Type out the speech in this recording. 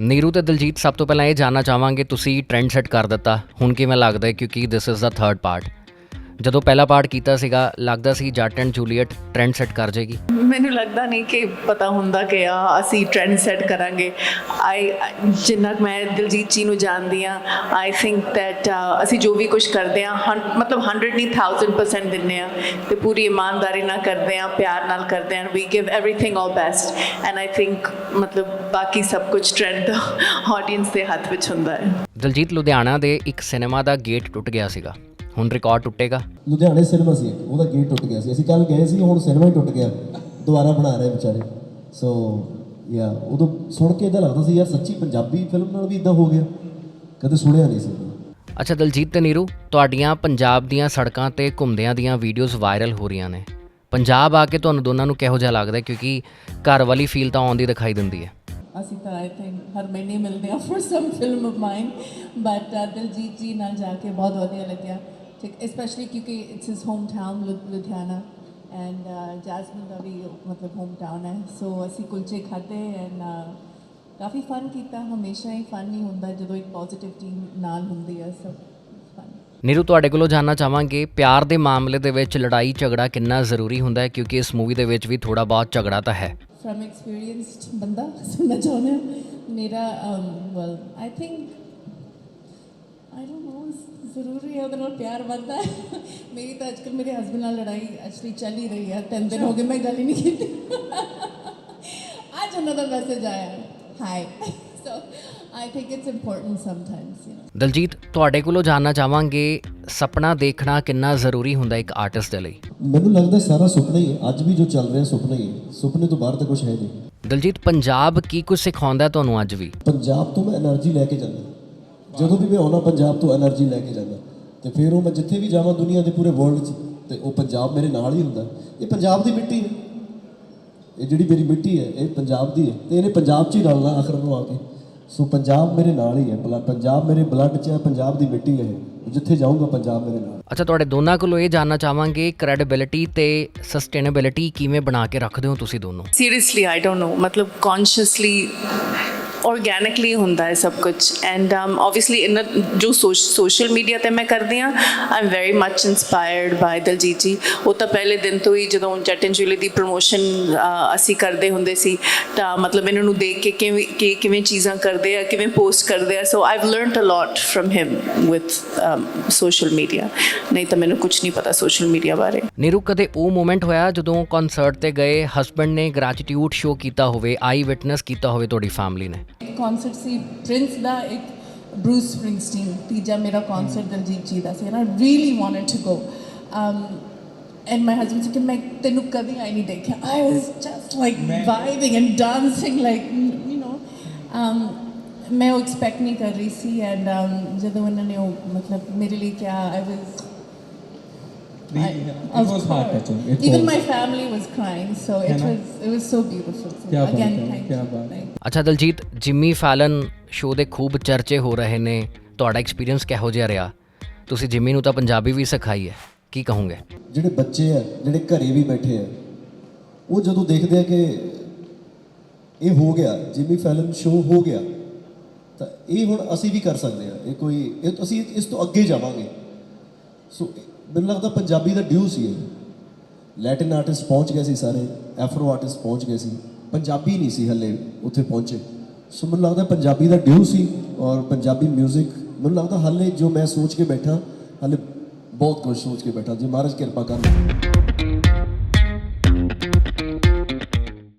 ਨੀਰੂ ਤੇ ਦਿਲਜੀਤ, ਸਭ ਤੋਂ ਪਹਿਲਾਂ ਇਹ ਜਾਨਣਾ ਚਾਹਾਂਗੇ, ਤੁਸੀਂ ਟ੍ਰੈਂਡ ਸੈੱਟ ਕਰ ਦਿੱਤਾ। ਹੁਣ ਕਿਵੇਂ ਲੱਗਦਾ ਹੈ? ਕਿਉਂਕਿ this is the third part ਜਦੋਂ ਪਹਿਲਾ ਪਾਰਟ ਕੀਤਾ ਸੀਗਾ ਲੱਗਦਾ ਸੀ ਜੱਟ ਐਂਡ ਜੂਲੀਅਟ ਟ੍ਰੈਂਡ ਸੈੱਟ ਕਰ ਜੇਗੀ। ਮੈਨੂੰ ਲੱਗਦਾ ਨਹੀਂ ਕਿ ਪਤਾ ਹੁੰਦਾ ਕਿ ਆ ਅਸੀਂ ਟ੍ਰੈਂਡ ਸੈੱਟ ਕਰਾਂਗੇ। ਆਈ ਜਿੰਨਾ ਮੈਂ ਦਿਲਜੀਤ ਜੀ ਨੂੰ ਜਾਣਦੀ ਆ ਆਈ ਥਿੰਕ ਥੈਟ ਅਸੀਂ ਜੋ ਵੀ ਕੁਝ ਕਰਦੇ ਆ ਮਤਲਬ 100 ਨਹੀਂ 1000% ਦਿੰਨੇ ਆ ਤੇ ਪੂਰੀ ਇਮਾਨਦਾਰੀ ਨਾਲ ਕਰਦੇ ਆ ਪਿਆਰ ਨਾਲ ਕਰਦੇ ਆ we give everything all best and I think ਮਤਲਬ ਬਾਕੀ ਸਭ ਕੁਝ ਟ੍ਰੈਂਡ ਦਾ ਆਡੀਅנס ਦੇ ਹੱਥ ਵਿੱਚ ਹੁੰਦਾ ਹੈ। ਦਿਲਜੀਤ ਲੁਧਿਆਣਾ ਦੇ ਇੱਕ ਸਿਨੇਮਾ ਦਾ ਗੇਟ ਟੁੱਟ ਗਿਆ ਸੀਗਾ। ਹੁਣ ਰਿਕਾਰਡ ਟੁੱਟੇਗਾ। ਲੁਧਿਆਣੇ ਸਿਨੇਮਾ ਸੀ ਇੱਕ, ਉਹਦਾ ਗੇਟ ਟੁੱਟ ਗਿਆ ਸੀ। ਅਸੀਂ ਕੱਲ ਗਏ ਸੀ ਹੁਣ ਸਿਨੇਮਾ ਹੀ ਟੁੱਟ ਗਿਆ। ਦੁਬਾਰਾ ਬਣਾ ਰਹੇ ਵਿਚਾਰੇ। ਸੋ ਯਾ ਉਦੋਂ ਸੁਣ ਕੇ ਇਦਾਂ ਲੱਗਦਾ ਸੀ ਯਾਰ ਸੱਚੀ ਪੰਜਾਬੀ ਫਿਲਮ ਨਾਲ ਵੀ ਇਦਾਂ ਹੋ ਗਿਆ। ਕਦੇ ਸੁਣਿਆ ਨਹੀਂ ਸੀ। ਅੱਛਾ ਦਲਜੀਤ ਤੇ ਨੀਰੂ ਤੁਹਾਡੀਆਂ ਪੰਜਾਬ ਦੀਆਂ ਸੜਕਾਂ ਤੇ ਘੁੰਮਦਿਆਂ ਦੀਆਂ ਵੀਡੀਓਜ਼ ਵਾਇਰਲ ਹੋ ਰਹੀਆਂ ਨੇ। ਪੰਜਾਬ ਆ ਕੇ ਤੁਹਾਨੂੰ ਦੋਨਾਂ ਨੂੰ ਕਿਹੋ ਜਿਹਾ ਲੱਗਦਾ ਹੈ? ਕਿਉਂਕਿ ਘਰ ਵਾਲੀ ਫੀਲ ਤਾਂ ਆਉਂਦੀ ਦਿਖਾਈ ਦਿੰਦੀ ਹੈ। ਅਸੀਂ ਤਾਂ ਆਈ ਥਿੰਕ ਹਰ ਮਹੀਨੇ ਮਿਲਦੇ ਆ for some film of mine but Diljit ji ਨਾਲ ਜਾ ਕੇ ਬਹੁਤ ਵਧੀਆ ਲੱਗਿਆ। ਠੀਕ ਸਪੈਸ਼ਲੀ ਕਿਉਂਕਿ it's his home town Ludhiana and Jasmine ਦਾ ਵੀ ਮਤਲਬ ਹੋਮ ਟਾਊਨ ਹੈ ਸੋ ਅਸੀਂ ਕੁਲਚੇ ਖਾਦੇ ਐਂਡ ਕਾਫੀ ਫਨ ਕੀਤਾ ਹਮੇਸ਼ਾ ਹੀ ਫਨ ਹੀ ਹੁੰਦਾ ਜਦੋਂ ਇੱਕ ਪੋਜ਼ਿਟਿਵ ਟੀਮ ਨਾਲ ਹੁੰਦੀ ਹੈ ਸੋ ਨੀਰੂ ਤੁਹਾਡੇ ਕੋਲੋਂ ਜਾਨਣਾ ਚਾਹਾਂਗੇ ਪਿਆਰ ਦੇ ਮਾਮਲੇ ਦੇ ਵਿੱਚ ਲੜਾਈ ਝਗੜਾ ਕਿੰਨਾ ਜ਼ਰੂਰੀ ਹੁੰਦਾ ਹੈ ਕਿਉਂਕਿ ਇਸ ਮੂਵੀ ਦੇ ਵਿੱਚ ਵੀ ਥੋੜਾ ਬਹੁਤ ਝਗੜਾ ਤਾਂ ਹੈ from experienced ਬੰਦਾ ਸੁਣਨਾ ਚਾਹੁੰਦੇ ਮੇਰਾ well I think I don't know ਜ਼ਰੂਰੀ ਹੈ ਉਹਦੇ ਪਿਆਰ ਵੱਧਦਾ ਮੇਰੀ ਤਾਂ ਅੱਜਕੱਲ ਮੇਰੇ ਹਸਬੰਦ ਨਾਲ ਲੜਾਈ ਐਕਚੁਅਲੀ ਚੱਲ ਹੀ ਰਹੀ ਹੈ। ਤਿੰਨ ਦਿਨ ਹੋ ਗਏ ਮੈਂ ਗੱਲ ਹੀ ਨਹੀਂ ਕੀਤੀ। ਅੱਜ ਉਹਨਾਂ ਦਾ ਮੈਸੇਜ ਆਇਆ। Hi so I think it's important sometimes you know Daljit ਤੁਹਾਡੇ ਕੋਲੋਂ ਜਾਨਣਾ ਚਾਹਾਂਗੇ ਸੁਪਨਾ ਦੇਖਣਾ ਕਿੰਨਾ ਜ਼ਰੂਰੀ ਹੁੰਦਾ ਇੱਕ ਆਰਟਿਸਟ ਦੇ ਲਈ। ਮੈਨੂੰ ਲੱਗਦਾ ਸਾਰਾ ਸੁਪਨਾ ਹੀ ਹੈ। ਅੱਜ ਵੀ ਜੋ ਚੱਲ ਰਿਹਾ ਸੁਪਨਾ ਹੀ ਹੈ। ਸੁਪਨੇ ਤੋਂ ਬਾਹਰ ਤਾਂ ਕੁਝ ਹੈ ਨਹੀਂ। ਦਲਜੀਤ ਪੰਜਾਬ ਕੀ ਕੁਝ ਸਿਖਾਉਂਦਾ ਤੁਹਾਨੂੰ ਅੱਜ ਵੀ? ਪੰਜਾਬ ਤੋਂ ਮੈਂ એનર્ਜੀ ਲੈ ਜਦੋਂ ਵੀ ਮੈਂ ਆਉਣਾ ਪੰਜਾਬ ਤੋਂ એનર્ਜੀ ਲੈ ਕੇ ਜਾਂਦਾ ਤੇ ਫਿਰ ਉਹ ਮੈਂ ਜਿੱਥੇ ਵੀ ਜਾਵਾਂ ਦੁਨੀਆ ਦੇ ਪੂਰੇ ਵਰਲਡ 'ਚ ਤੇ ਉਹ ਪੰਜਾਬ ਮੇਰੇ ਨਾਲ ਹੀ ਹੁੰਦਾ। ਇਹ ਪੰਜਾਬ ਦੀ ਮਿੱਟੀ ਹੈ। ਇਹ ਜਿਹੜੀ ਮੇਰੀ ਮਿੱਟੀ ਹੈ ਇਹ ਪੰਜਾਬ ਦੀ ਹੈ ਤੇ ਇਹਨੇ ਪੰਜਾਬ 'ਚ ਹੀ ਰਲਣਾ ਆਖਰ ਨੂੰ ਆ ਕੇ। ਸੋ ਪੰਜਾਬ ਮੇਰੇ ਨਾਲ ਹੀ ਹੈ ਪੰਜਾਬ ਮੇਰੇ ਬਲੱਡ 'ਚ ਹੈ ਪੰਜਾਬ ਦੀ ਮਿੱਟੀ ਹੈ ਜਿੱਥੇ ਜਾਊਂਗਾ ਪੰਜਾਬ ਮੇਰੇ ਨਾਲ। ਅੱਛਾ ਤੁਹਾਡੇ ਦੋਨਾਂ ਕੋਲੋਂ ਇਹ ਜਾਨਣਾ ਚਾਹਾਂਗੇ ਕ੍ਰੈਡੀਬਿਲਿਟੀ ਤੇ ਸਸਟੇਨੇਬਿਲਿਟੀ ਕਿਵੇਂ ਬਣਾ ਕੇ ਰੱਖਦੇ ਹੋ ਤੁਸੀਂ ਦੋਨੋਂ? ਸੀਰੀਅਸਲੀ ਆਈ ਡੋਨਟ ਨੋ ਮਤਲਬ ਕੌਨਸ਼ੀਅਸਲੀ ਆਰਗੈਨਿਕਲੀ ਹੁੰਦਾ ਹੈ ਸਭ ਕੁਝ ਐਂਡ ਆਬਵੀਅਸਲੀ ਇਨ ਜੋ ਸੋਸ਼ਲ ਮੀਡੀਆ ਤੇ ਮੈਂ ਕਰਦੀ ਆ I am very much inspired by Daljit ji ਉਹ ਤਾਂ ਪਹਿਲੇ ਦਿਨ ਤੋਂ ਹੀ ਜਦੋਂ ਜੱਟ ਐਂਡ ਜੂਲੀ ਦੀ ਪ੍ਰੋਮੋਸ਼ਨ ਅਸੀਂ ਕਰਦੇ ਹੁੰਦੇ ਸੀ, ਤਾਂ ਮਤਲਬ ਇਹਨਾਂ ਨੂੰ ਦੇਖ ਕੇ ਕਿਵੇਂ, ਕਿ ਕਿਵੇਂ ਚੀਜ਼ਾਂ ਕਰਦੇ ਆ, ਕਿਵੇਂ ਪੋਸਟ ਕਰਦੇ ਆ। So I've learned a lot from him with social media ਨਹੀਂ ਤਾਂ ਮੈਨੂੰ ਕੁਝ ਨਹੀਂ ਪਤਾ ਸੋਸ਼ਲ ਮੀਡੀਆ ਬਾਰੇ। ਨੀਰੂ, ਕਦੇ ਉਹ ਮੂਮੈਂਟ ਹੋਇਆ ਜਦੋਂ ਕਨਸਰਟ ਤੇ ਗਏ ਹਸਬੰਡ ਨੇ ਗ੍ਰੈਟੀਟਿਊਡ ਸ਼ੋ ਕੀਤਾ ਹੋਵੇ ਆਈ ਵਿਟਨੈਸ ਕੀਤਾ ਹੋਵੇ ਤੁਹਾਡੀ ਫੈਮਿਲੀ ਨੇ? ਕਨਸਰਟ ਸੀ ਪ੍ਰਿੰਸ ਦਾ ਇੱਕ ਬਰੂਸ ਸਪ੍ਰਿੰਗਸਟੀਨ ਤੀਜਾ ਮੇਰਾ ਕਨਸਰਟ ਦਿਲਜੀਤ ਜੀ ਦਾ ਸੀ and I really wanted to go um and my husband ਸੀ ਕਿ ਮੈਂ ਤੈਨੂੰ ਕਦੀ ਆਈ ਨਹੀਂ ਦੇਖਿਆ I was just like vibing and dancing like you know um ਮੈਂ ਉਹ ਐਕਸਪੈਕਟ ਨਹੀਂ ਕਰ ਰਹੀ ਸੀ ਐਂਡ ਜਦੋਂ ਇਹਨਾਂ ਨੇ ਉਹ ਮਤਲਬ ਮੇਰੇ ਲਈ ਕਿਹਾ ਆਈ ਵਾਸ really, it was heart touching. It Even was. my family was crying, so it Hannah? was it was so beautiful. So again, thank you. Thank you. ਅੱਛਾ ਦਲਜੀਤ ਜਿਮੀ ਫਾਲਨ ਸ਼ੋਅ ਦੇ ਖੂਬ ਚਰਚੇ ਹੋ ਰਹੇ ਨੇ ਤੁਹਾਡਾ ਐਕਸਪੀਰੀਅੰਸ ਕਿਹੋ ਜਿਹਾ ਰਿਹਾ ਤੁਸੀਂ ਜਿਮੀ ਨੂੰ ਤਾਂ ਪੰਜਾਬੀ ਵੀ ਸਿਖਾਈ ਹੈ ਕੀ ਕਹੋਗੇ ਜਿਹੜੇ ਬੱਚੇ ਆ ਜਿਹੜੇ ਘਰੇ ਵੀ ਬੈਠੇ ਆ ਉਹ ਜਦੋਂ ਦੇਖਦੇ ਆ ਕਿ ਇਹ ਹੋ ਗਿਆ ਜਿਮੀ ਫੈਲਨ ਸ਼ੋਅ ਹੋ ਗਿਆ ਤਾਂ ਇਹ ਹੁਣ ਅਸੀਂ ਵੀ ਕਰ ਸਕਦੇ ਆ ਇਹ ਕੋਈ ਇਹ ਅਸੀਂ ਇਸ ਤੋਂ ਅੱਗੇ ਜਾਵਾਂਗੇ ਮੈਨੂੰ ਲੱਗਦਾ ਪੰਜਾਬੀ ਦਾ ਡਿਊ ਸੀ ਇਹ। ਲੈਟਿਨ ਆਰਟਿਸਟ ਪਹੁੰਚ ਗਏ ਸੀ ਸਾਰੇ ਐਫਰੋ ਆਰਟਿਸਟ ਪਹੁੰਚ ਗਏ ਸੀ। ਪੰਜਾਬੀ ਨਹੀਂ ਸੀ ਹੱਲੇ ਉੱਥੇ ਪਹੁੰਚੇ। ਸੋ ਮੈਨੂੰ ਲੱਗਦਾ ਪੰਜਾਬੀ ਦਾ ਡਿਊ ਸੀ ਔਰ ਪੰਜਾਬੀ 뮤직 ਮੈਨੂੰ ਲੱਗਦਾ ਹਾਲੇ ਜੋ ਮੈਂ ਸੋਚ ਕੇ ਬੈਠਾ, ਹਾਲੇ ਬਹੁਤ ਕੁਝ ਸੋਚ ਕੇ ਬੈਠਾ। ਜੇ ਮਹਾਰਾਜ ਕਿਰਪਾ ਕਰਨ।